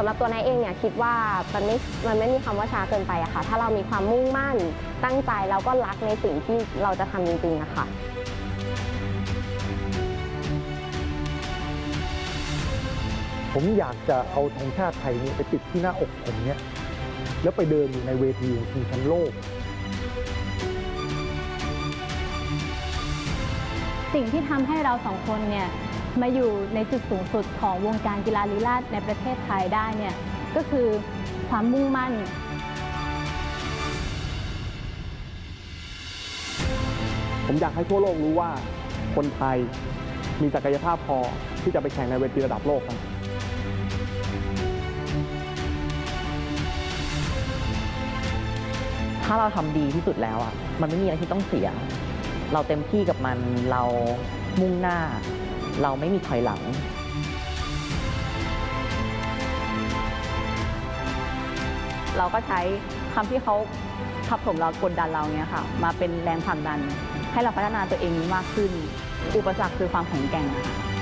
สำหรับตัวนายเองเนี่ยคิดว่ามันไม่ มันไม่มีคำว่าช้าเกินไปอะค่ะ ถ้าเรามีความมุ่งมั่น ตั้งใจแล้วก็รักในสิ่งที่เราจะทำจริงๆอะค่ะ ผมอยากจะเอาธงชาติไทยนี้ไปติดที่หน้าอกผมเนี่ยแล้วไปเดินอยู่ในเวทีของชิงแชมป์โลก สิ่งที่ทำให้เราสองคนเนี่ย มาอยู่ในจุดสูงสุดของวงการกีฬาลีลาศในประเทศไทยได้เนี่ยก็คือความมุ่งมั่น ผมอยากให้ทั่วโลกรู้ว่าคนไทยมีศักยภาพพอที่จะไปแข่งในเวทีระดับโลกครับถ้าเราทำดีที่สุดแล้วอะมันไม่มีอะไรที่ต้องเสีย เราเต็มที่กับมันเรามุ่งหน้า เราไม่มีถอยหลัง เราก็ใช้คำที่เขาทับถมเรากดดันเราเนี่ยค่ะ มาเป็นแรงผลักดัน ให้เราพัฒนาตัวเองมากขึ้น อุปสรรคคือความแข็งแกร่งนะคะ